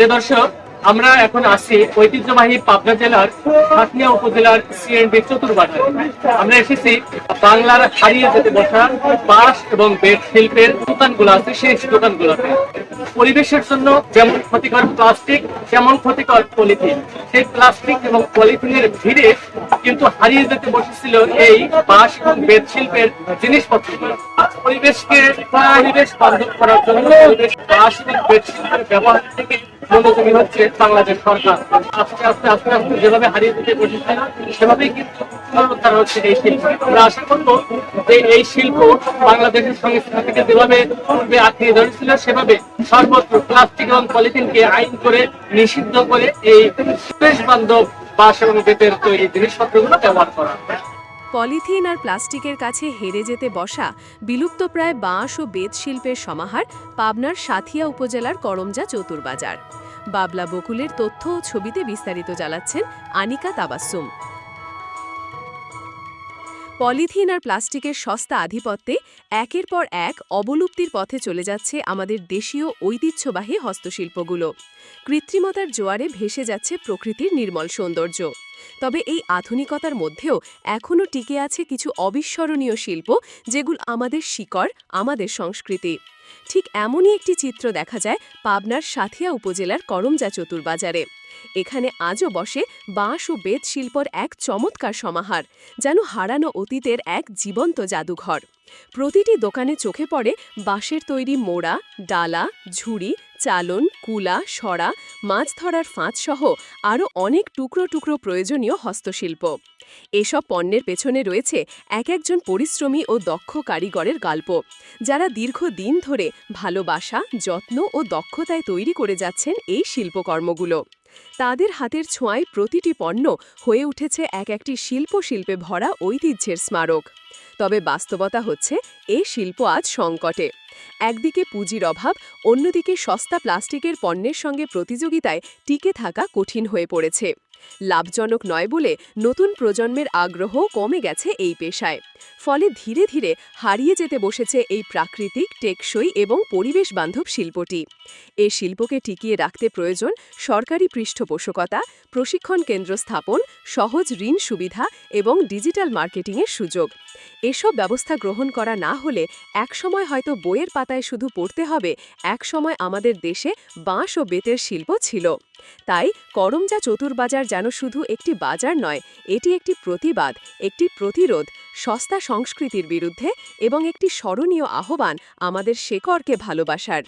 প্রিয় দর্শক, আমরা এখন আছি ঐতিহ্যবাহী পাবনা জেলার হাতিয়া উপজেলার সিএনডি চতুর্বাজারে আমরা এসেছি বাংলার হারিয়ে যেতে বসা বাঁশ এবং বেড শিল্পের দোকানগুলো আছে, সেই দোকানগুলোতে। পরিবেশের জন্য যেমন ক্ষতিকর প্লাস্টিক, তেমন ক্ষতিকর পলিথিন। সেই প্লাস্টিক এবং পলিথিনের ভিড়ে কিন্তু হারিয়ে যেতে বসেছিল এই বাঁশ এবং বেদ শিল্পের জিনিসপত্রগুলো। পরিবেশকে পরিবেশ বান্ধব করার জন্য বাঁশ এবং বেদ শিল্পের ব্যবহার থেকে মনোযোগী হচ্ছে বাংলাদেশ সরকার। আস্তে আস্তে আস্তে আস্তে যেভাবে হারিয়ে দিতে বসেছে, সেভাবেই কিন্তু পুনরুদ্ধার হচ্ছে এই শিল্প। আমরা আশা যে এই শিল্প বাংলাদেশের সংস্কৃতি থেকে যেভাবে পূর্বে আঁকড়িয়ে ধরেছিল, সেভাবে সর্বত্র প্লাস্টিক এবং পলিথিনকে আইন করে, নিষিদ্ধ করে এই পরিবেশ বান্ধব বাঁশ এবং বেতের তৈরি জিনিসপত্রগুলো ব্যবহার করা পলিথিন আর প্লাস্টিকের কাছে হেরে যেতে বসা বিলুপ্তপ্রায় বাঁশ ও বেত শিল্পের সমাহার পাবনার সাথিয়া উপজেলার করমজা চতুরবাজার। বাবলা বকুলের তথ্য ও ছবিতে বিস্তারিত জ্বালাচ্ছেন আনিকা তাবাসুম পলিথিন আর প্লাস্টিকের সস্তা আধিপত্যে একের পর এক অবলুপ্তির পথে চলে যাচ্ছে আমাদের দেশীয় ঐতিহ্যবাহী হস্তশিল্পগুলো। কৃত্রিমতার জোয়ারে ভেসে যাচ্ছে প্রকৃতির নির্মল সৌন্দর্য। তবে এই আধুনিকতার মধ্যেও এখনও টিকে আছে কিছু অবিস্মরণীয় শিল্প যেগুলো আমাদের শিকড়, আমাদের সংস্কৃতি। ঠিক এমনই একটি চিত্র দেখা যায় পাবনার সাথিয়া উপজেলার করমজা চতুরবাজারে এখানে আজও বসে বাঁশ ও বেত শিল্পর এক চমৎকার সমাহার, যেন হারানো অতীতের এক জীবন্ত জাদুঘর। প্রতিটি দোকানে চোখে পড়ে বাঁশের তৈরি মোড়া, ডালা, ঝুড়ি, চালন, কুলা, সরা, মাছ ধরার ফাঁদসহ আরও অনেক টুকরো টুকরো প্রয়োজনীয় হস্তশিল্প। এসব পণ্যের পেছনে রয়েছে এক একজন পরিশ্রমী ও দক্ষ কারিগরের গল্প, যারা দীর্ঘদিন ধরে ভালোবাসা, যত্ন ও দক্ষতায় তৈরি করে যাচ্ছেন এই শিল্পকর্মগুলো। তাদের হাতের ছোঁয়ায় প্রতিটি পণ্য হয়ে উঠেছে এক একটি শিল্প শিল্পে ভরা ঐতিহ্যের স্মারক। তবে বাস্তবতা হচ্ছে, এ শিল্প আজ সংকটে। একদিকে পুঁজির অভাব, অন্যদিকে সস্তা প্লাস্টিকের পণ্যের সঙ্গে প্রতিযোগিতায় টিকে থাকা কঠিন হয়ে পড়েছে। লাভজনক নয় বলে নতুন প্রজন্মের আগ্রহ কমে গেছে এই পেশায়। ফলে ধীরে ধীরে হারিয়ে যেতে বসেছে এই প্রাকৃতিক, টেকসই এবং পরিবেশ বান্ধব শিল্পটি। এ শিল্পকে টিকিয়ে রাখতে প্রয়োজন সরকারি পৃষ্ঠপোষকতা, প্রশিক্ষণ কেন্দ্র স্থাপন, সহজ ঋণ সুবিধা এবং ডিজিটাল মার্কেটিংয়ের সুযোগ। এসব ব্যবস্থা গ্রহণ করা না হলে একসময় হয়তো বইয়ের পাতায় শুধু পড়তে হবে, একসময় আমাদের দেশে বাঁশ ও বেতের শিল্প ছিল। তাই করমজা চতুর্বাজার যেন শুধু একটি বাজার নয়, এটি একটি প্রতিবাদ, একটি প্রতিরোধ, সস্তা সংস্কৃতির বিরুদ্ধে এবং একটি স্মরণীয় আহ্বান আমাদের শেকড়কে ভালোবাসার।